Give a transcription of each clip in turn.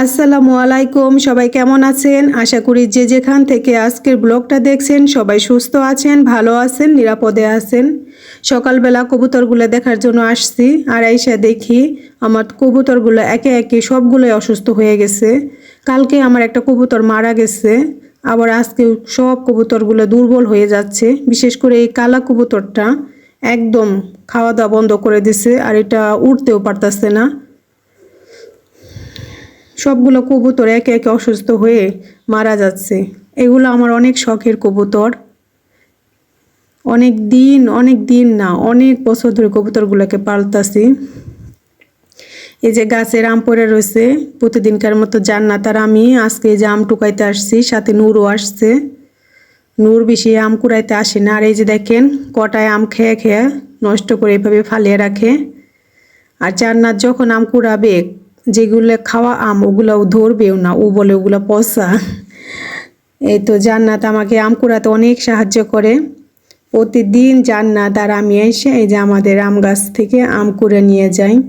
আসসালামু আলাইকুম, সবাই কেমন আছেন? আশা করি যে যেখান থেকে আজকের ব্লগটা দেখছেন, সবাই সুস্থ আছেন, ভালো আছেন, নিরাপদে আছেন। সকালবেলা কবুতরগুলো দেখার জন্য আসছি আর আইসা দেখি আমার কবুতরগুলো একে একে সবগুলোই অসুস্থ হয়ে গেছে। কালকে আমার একটা কবুতর মারা গেছে, আবার আজকে সব কবুতরগুলো দুর্বল হয়ে যাচ্ছে। বিশেষ করে এই কালা কবুতরটা একদম খাওয়া দাওয়া বন্ধ করে দিছে আর এটা উঠতেও পারতাছে না। সবগুলো কবুতর একে একে অসুস্থ হয়ে মারা যাচ্ছে। এগুলো আমার অনেক শখের কবুতর। অনেক দিন অনেক দিন না, অনেক বছর ধরে কবুতরগুলোকে পালতাছি। এই যে গাছের আম পড়ে রয়েছে, প্রতিদিনকার মতো জান্নাত আর আমি আজকে এই যে আম টুকাইতে আসছি, সাথে নূরও আসছে। নূর বেশি আম কুড়াইতে আসে না, আর এই যে দেখেন, কটায় আম খেয়ে খেয়ে নষ্ট করে এভাবে ফালিয়ে রাখে। আর জান্নাত যখন আম কুড়াবে যেগুলো খাওয়া আম ওগুলো ধরবেও না। ও বলে ওগুলো পচা। এই তো জান্নাত আমাকে আম কুড়াতে অনেক সাহায্য করে। প্রতিদিন জান্নাত আর আমি এসে এই যে আমাদের আম গাছ থেকে আম কুড়ে নিয়ে যাই।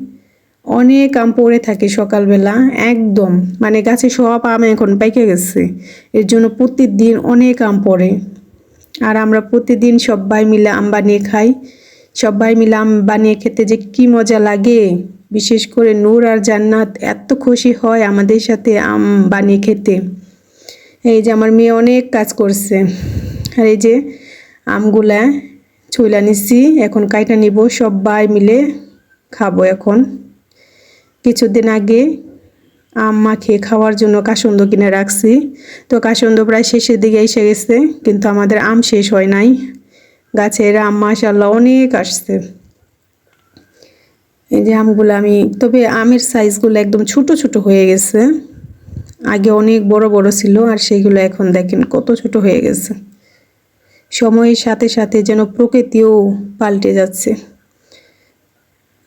অনেক আম পড়ে থাকে সকালবেলা, একদম। মানে গাছে সব আম এখন পেকে গেছে। এর জন্য প্রতিদিন অনেক আম পড়ে। আর আমরা প্রতিদিন সবাই মিলে আম বানিয়ে খাই। সবাই মিলে আম বানিয়ে খেতে যে কি মজা লাগে। বিশেষ করে নূর আর জান্নাত এত খুশি হয় আমাদের সাথে আম বানিয়ে খেতে। এই যে আমার মেয়ে অনেক কাজ করছে। আর এই যে আমগুলা ছুইলা নিচ্ছি এখন কাইটা নিব, সবাই মিলে খাব এখন। কিছুদিন আগে আম মাখিয়ে খাওয়ার জন্য কাসন্দ কিনে রাখছি। তো কাসন্দ প্রায় শেষের দিকে এসে গেছে, কিন্তু আমাদের আম শেষ হয় নাই। গাছের আম মাশাল্লাহ অনেক আসছে। এই যে আমগুলো আমি, তবে আমের সাইজগুলো একদম ছোট ছোট হয়ে গেছে। আগে অনেক বড় বড় ছিল, আর সেইগুলো এখন দেখেন কত ছোট হয়ে গেছে। সময়ের সাথে সাথে যেন প্রকৃতিও পাল্টে যাচ্ছে।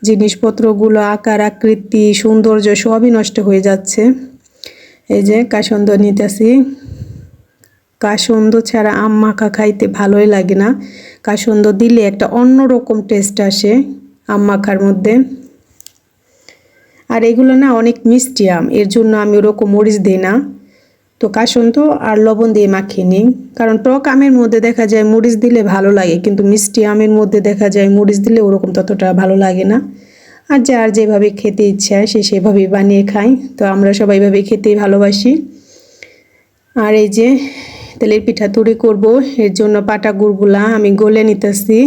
জিনিসপত্রগুলো, আকার, আকৃতি, সৌন্দর্য সবই নষ্ট হয়ে যাচ্ছে। এই যে কাসন্দ নিতেছি। কাসন্দ ছাড়া আম মাখা খাইতে ভালোই লাগে না। কাসন্দ দিলে একটা অন্যরকম টেস্ট আসে। আম মাখার মধ্যে। আর এগুলো না অনেক মিষ্টি আম, এর জন্য আমি ওরকম মরিচ দিই না। তো কাসন্দ আর লবণ দিয়ে মাখিয়ে নিই, কারণ টক আমের মধ্যে দেখা যায় মরিচ দিলে ভালো লাগে, কিন্তু মিষ্টি আমের মধ্যে দেখা যায় মরিচ দিলে ওরকম ততটা ভালো লাগে না। আর যার যেভাবে খেতে ইচ্ছা সে সেভাবেই বানিয়ে খায়, তো আমরা সবাই এভাবে খেতেই ভালোবাসি। আর এই যে তেলের পিঠা তৈরি করব, এর জন্য পাটা গুড়গুলা আমি গলে নিতেছি।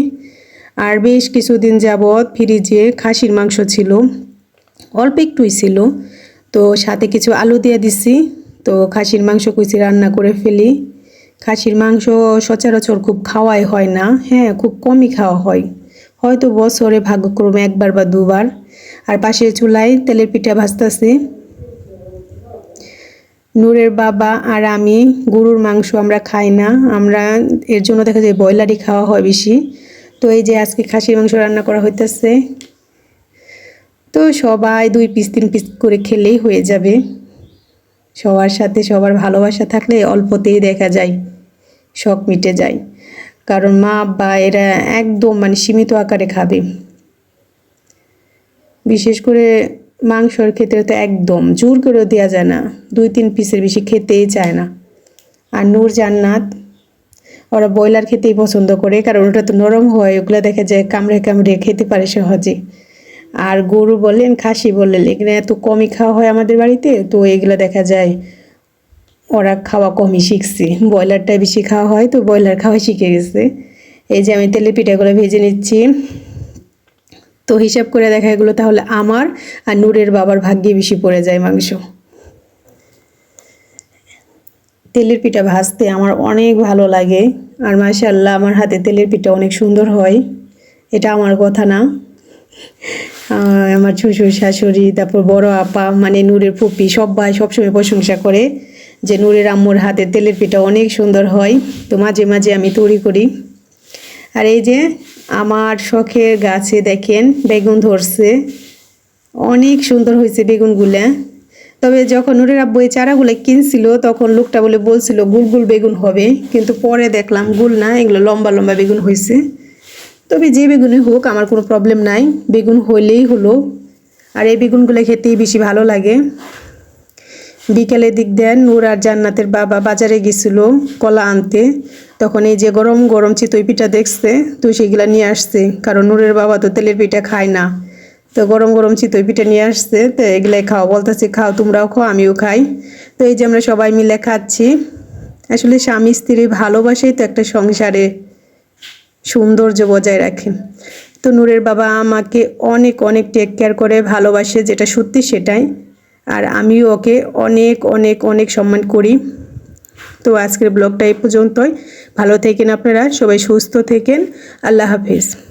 আর বেশ কিছুদিন যাবৎ ফ্রিজে খাসির মাংস ছিল। অল্প একটুই ছিল। তো সাথে কিছু আলু দিয়ে দিছি। তো খাসির মাংস কুচি রান্না করে ফেলি। খাসির মাংস সচরাচর খুব খাওয়াই হয় না। হ্যাঁ খুব কমই খাওয়া হয়। হয়তো বছরে ভাগ্যক্রমে একবার বা দুবার। আর পাশের চুলায় তেলের পিঠা ভাজতেছি। নূরের বাবা আর আমি গরুর মাংস আমরা খাই না। আমরা এর জন্য দেখা যায় ব্রয়লারই খাওয়া হয় বেশি। তো এই যে আজকে খাসির মাংস রান্না করা হইতেছে, তো সবাই দুই পিস, তিন পিস করে খেলেই হয়ে যাবে। সবার সাথে সবার ভালোবাসা থাকলে অল্পতেই দেখা যায়, শখ মিটে যায়। কারণ মা বা এরা একদম মানে সীমিত আকারে খাবে। বিশেষ করে মাংসর ক্ষেত্রে তো একদম জোর করেও দেওয়া যায় না। দুই, তিন পিসের বেশি খেতেই চায় না। আর নূর জান্নাত ওরা ব্রয়লার খেতেই পছন্দ করে, কারণ ওটা তো নরম হয়, ওগুলো দেখা যায় কামড়ে কামড়ে খেতে পারে সহজে। আর গরু বললেন খাসি বললেন এখানে এত কমই খাওয়া হয় আমাদের বাড়িতে, তো এগুলো দেখা যায় ওরা খাওয়া কমই শিখছে। ব্রয়লারটা বেশি খাওয়া হয়, তো ব্রয়লার খাওয়া শিখে গেছে। এই যে আমি তেলে পিঠাগুলো ভেজে নিচ্ছি। তো হিসাব করে দেখা এগুলো তাহলে আমার আর নূরের বাবার ভাগ্যে বেশি পড়ে যায় মাংস। তেলের পিঠা ভাজতে আমার অনেক ভালো লাগে। আর মাশাল্লাহ আমার হাতে তেলের পিঠা অনেক সুন্দর হয়। এটা আমার কথা না। আমার শ্বশুর, শাশুড়ি, তারপর বড় আপা মানে নূরের ফুপি সবাই সবসময় প্রশংসা করে যে নূরের আম্মুর হাতে তেলের পিঠা অনেক সুন্দর হয়। তো মাঝে মাঝে আমি তৈরি করি। আর এই যে আমার শখের গাছে দেখেন, বেগুন ধরছে। অনেক সুন্দর হয়েছে বেগুনগুলা। তবে যখন নুরের আব্বু এই চারাগুলো কিনছিল, তখন লোকটা বলে বলছিল, গুল গুল বেগুন হবে। কিন্তু পরে দেখলাম গুল না, এগুলো লম্বা লম্বা বেগুন হয়েছে তবে যে বেগুনই হোক, আমার কোনো প্রবলেম নাই। বেগুন হইলেই হলো। আর এই বেগুনগুলো খেতেই বেশি ভালো লাগে। বিকেলের দিক দেন, নূর আর জান্নাতের বাবা বাজারে গেছিল কলা আনতে। তখন এই যে গরম গরম চিতই পিঠা দেখছে, তো সেগুলা নিয়ে আসছে। কারণ নূরের বাবা তো তেলের পিঠা খায় না। তো গরম গরম চিতই পিঠা নিয়ে আসছে, তো এগুলাই খাও। বলতেছি, খাও, তোমরাও খাও, আমিও খাই। তো এই যে আমরা সবাই মিলে খাচ্ছি। আসলে স্বামী স্ত্রী ভালোবাসেই তো একটা সংসারে সৌন্দর্য বজায় রাখে। তো নূরের বাবা আমাকে অনেক অনেক টেক কেয়ার করে, ভালোবাসে, যেটা সত্যি সেটাই। আর আমিও ওকে অনেক অনেক অনেক সম্মান করি। তো আজকের ব্লগটা এই পর্যন্তই। ভালো থেকেন আপনারা, সবাই সুস্থ থেকেন। আল্লাহ হাফিজ।